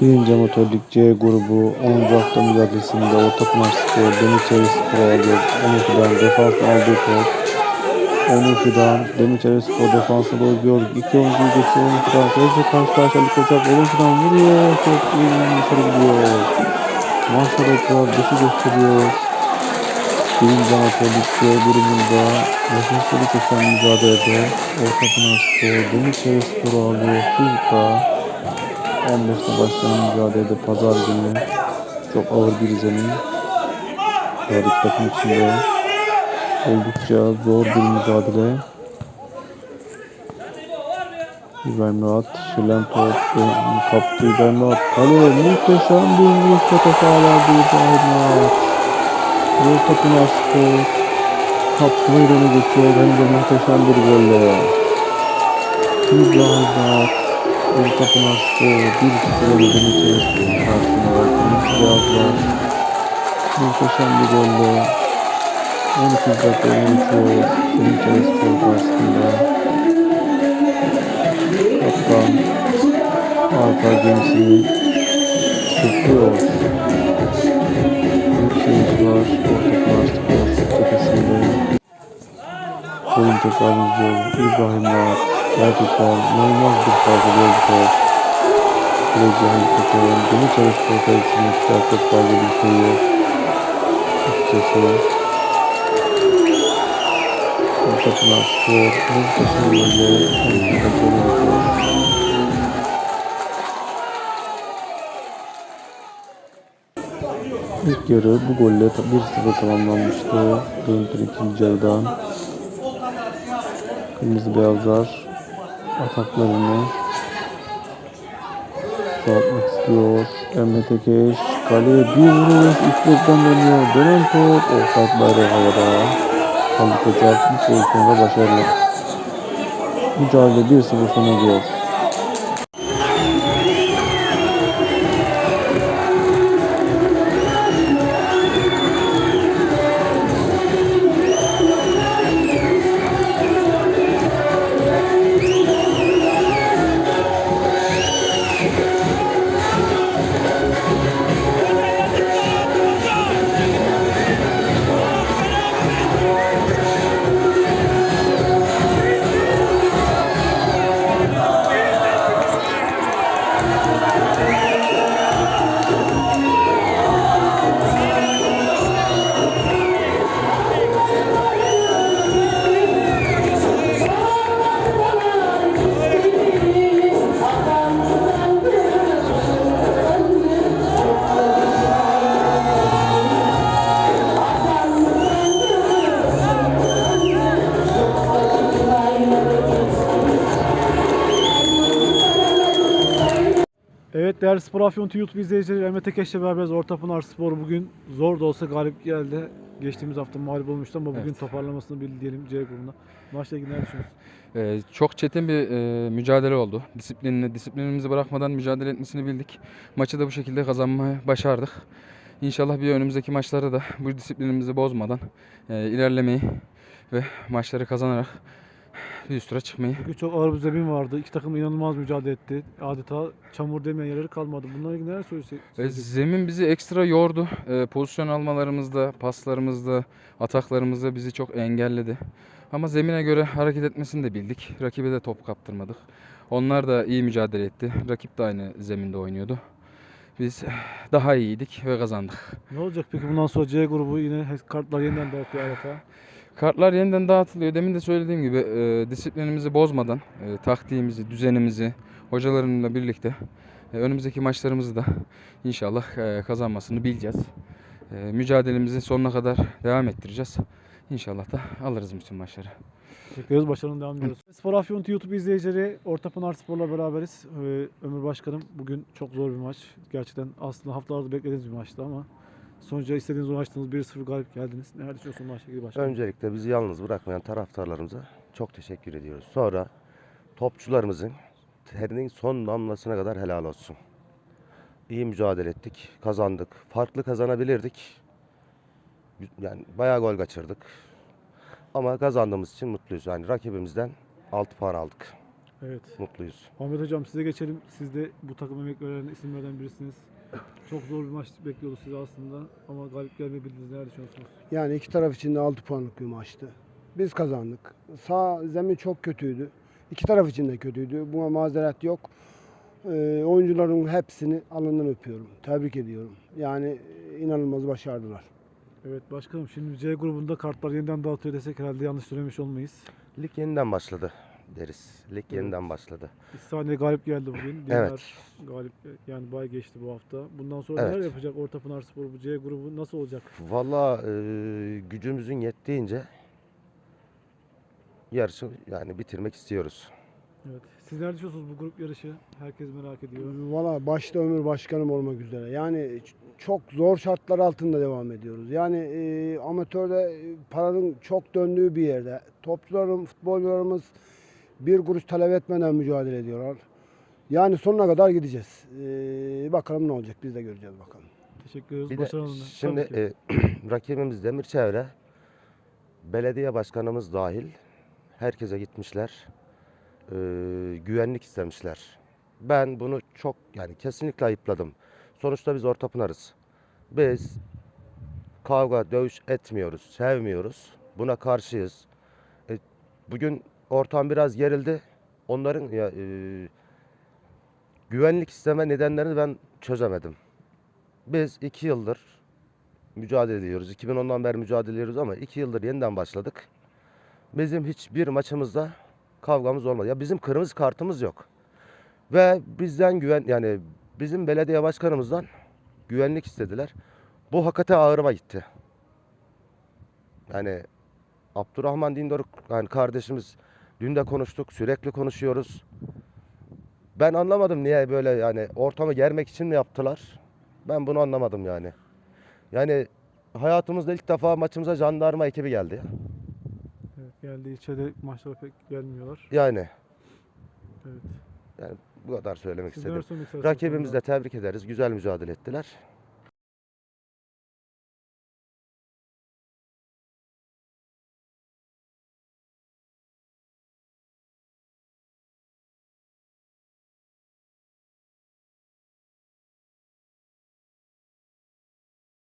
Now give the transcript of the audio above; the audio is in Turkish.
Birinci Amatörlük C grubu 10. hafta mücadelesinde Ortapınar Spor, Demirçeri Spor aldı. 12'den defans aldığı top. 12'den Demirçeri Spor defansa doğru gördük. İki oyuncuyu geçiyor 12'den. Kaleci karşı karşıya Koçak 12'den vuruyor. Top iyi dışarı gidiyor. Maçta rekor dışı gösteriyor. Birinci Amatörlük C grubunda nefesleri kesen mücadelede Ortapınar Spor, Demirçeri Spor aldı. Hızla 15'te başlayan mücadelede pazar günü çok ağır bir zemin. İki takım içinde oldukça zor bir mücadele. İbrahim Rahat, Şilen top, kaptı İbrahim Rahat. Kale muhteşem bir vuruş topa sağlardı İbrahim Rahat. Yol Tapınar Spor kaptırmayı öne geçiyor. Hem de muhteşem bir golle. İbrahim Rahat tapınakta bir gol beni karşısında Kılıçdaroğlu'na muhteşem bir golle 12 dakika oyuncu Kılıçdaroğlu spor karşısında hatta Avrupa Gemisi'ni sıfıyor. Üç oyuncular ortaklar spor tepesinde oyuncu kalınca Gerçekten inanılmaz bir fazla bir top. Kaleci Halikat'ın Demirçeli Spor kalesine çıkar çok fazla bir şey yok. Açıkçası. Ortaklar Spor muhteşem böyle 12 dakika yönetiyor. İlk yarı bu golle 1-0 tamamlanmıştı. Görüntülü ikinci yarıdan. Kırmızı beyazlar ataklarını çoğaltmak istiyor. Emre Tekeş kaleye bir vuruş üstlükten dönüyor. Dönen top offside bayrağı havada. Koçak bu pozisyonda başarılı. Mücadele 1-0 sona gidiyor. Evet değerli Spor Afyon YouTube izleyicileri Emre Tekeş'le beraberiz. Ortapınar Spor bugün zor da olsa galip geldi. Geçtiğimiz hafta mağlup olmuştu ama bugün Evet. toparlamasını bildi diyelim C grubunda. Maçla ilgili ne düşünüyorsun? Ee, çok çetin bir e, mücadele oldu. Disiplinini, disiplinimizi bırakmadan mücadele etmesini bildik. Maçı da bu şekilde kazanmayı başardık. İnşallah bir önümüzdeki maçlarda da bu disiplinimizi bozmadan e, ilerlemeyi ve maçları kazanarak bir üst tura çıkmayı. Bugün çok ağır bir zemin vardı. İki takım inanılmaz mücadele etti. Adeta çamur demeyen yerleri kalmadı. Bunlarla ilgili neler söyleyecek? E, zemin bizi ekstra yordu. E, pozisyon almalarımızda, paslarımızda, ataklarımızda bizi çok engelledi. Ama zemine göre hareket etmesini de bildik. Rakibe de top kaptırmadık. Onlar da iyi mücadele etti. Rakip de aynı zeminde oynuyordu. Biz daha iyiydik ve kazandık. Ne olacak peki bundan sonra C grubu yine kartlar yeniden dağıtıyor adeta. Kartlar yeniden dağıtılıyor. Demin de söylediğim gibi e, disiplinimizi bozmadan, e, taktiğimizi, düzenimizi hocalarımla birlikte e, önümüzdeki maçlarımızı da inşallah e, kazanmasını bileceğiz. E, mücadelemizi sonuna kadar devam ettireceğiz. İnşallah da alırız bütün maçları. Teşekkür ederiz. Başarının devam ediyoruz. Spor Afyon YouTube izleyicileri Ortapınar Spor'la beraberiz. Ee, Ömür Başkanım bugün çok zor bir maç. Gerçekten aslında haftalardır beklediğiniz bir maçtı ama sonuca istediğiniz ulaştınız. 1-0 galip geldiniz. Neler düşünüyorsun maçla ilgili başkanım? Öncelikle bizi yalnız bırakmayan taraftarlarımıza çok teşekkür ediyoruz. Sonra topçularımızın terinin son damlasına kadar helal olsun. İyi mücadele ettik, kazandık. Farklı kazanabilirdik. Yani bayağı gol kaçırdık. Ama kazandığımız için mutluyuz. Yani rakibimizden 6 puan aldık. Evet. mutluyuz. Ahmet Hocam size geçelim. Siz de bu takım emek veren isimlerden birisiniz. Çok zor bir maç bekliyordu sizi aslında ama galip gelmeyebildiniz. Neler düşünüyorsunuz? Yani iki taraf için de 6 puanlık bir maçtı. Biz kazandık. Sağ zemin çok kötüydü. İki taraf için de kötüydü. Buna mazeret yok. Ee, oyuncuların hepsini alından öpüyorum. Tebrik ediyorum. Yani e, inanılmaz başardılar. Evet başkanım şimdi C grubunda kartlar yeniden dağıtıyor desek herhalde yanlış söylemiş olmayız. Lig yeniden başladı deriz. Lig Evet. yeniden başladı. İstihane galip geldi bugün. Diğer Evet. galip yani bay geçti bu hafta. Bundan sonra Evet. neler yapacak Ortapınar Spor bu C grubu nasıl olacak? Valla e, gücümüzün yettiğince yarışı yani bitirmek istiyoruz. Evet. Siz neler düşünüyorsunuz bu grup yarışı? Herkes merak ediyor. Valla başta Ömür Başkanım olmak üzere. Yani çok zor şartlar altında devam ediyoruz. Yani e, amatörde e, paranın çok döndüğü bir yerde. Topçularım, futbolcularımız bir kuruş talep etmeden mücadele ediyorlar. Yani sonuna kadar gideceğiz. E, bakalım ne olacak biz de göreceğiz bakalım. Teşekkür ederiz. Bir de Başarılı. şimdi Tabii ki. e, rakibimiz Demir Çevre, belediye başkanımız dahil herkese gitmişler. E, güvenlik istemişler. Ben bunu çok yani kesinlikle ayıpladım. Sonuçta biz Ortapınar'ız. Biz kavga, dövüş etmiyoruz, sevmiyoruz. Buna karşıyız. E, bugün ortam biraz gerildi. Onların ya, e, güvenlik isteme nedenlerini ben çözemedim. Biz iki yıldır mücadele ediyoruz. 2010'dan beri mücadele ediyoruz ama iki yıldır yeniden başladık. Bizim hiçbir maçımızda kavgamız olmadı. Ya bizim kırmızı kartımız yok. Ve bizden güven yani bizim belediye başkanımızdan güvenlik istediler. Bu hakikaten ağırıma gitti. Yani Abdurrahman Dindoruk yani kardeşimiz dün de konuştuk. Sürekli konuşuyoruz. Ben anlamadım niye böyle yani ortamı germek için mi yaptılar? Ben bunu anlamadım yani. Yani hayatımızda ilk defa maçımıza jandarma ekibi geldi. Evet, geldi ilçede maçlara pek gelmiyorlar. Yani Evet. bu kadar söylemek Siz neler istedim. söylemek istersiniz? Rakibimizi de tebrik ederiz. Güzel mücadele ettiler.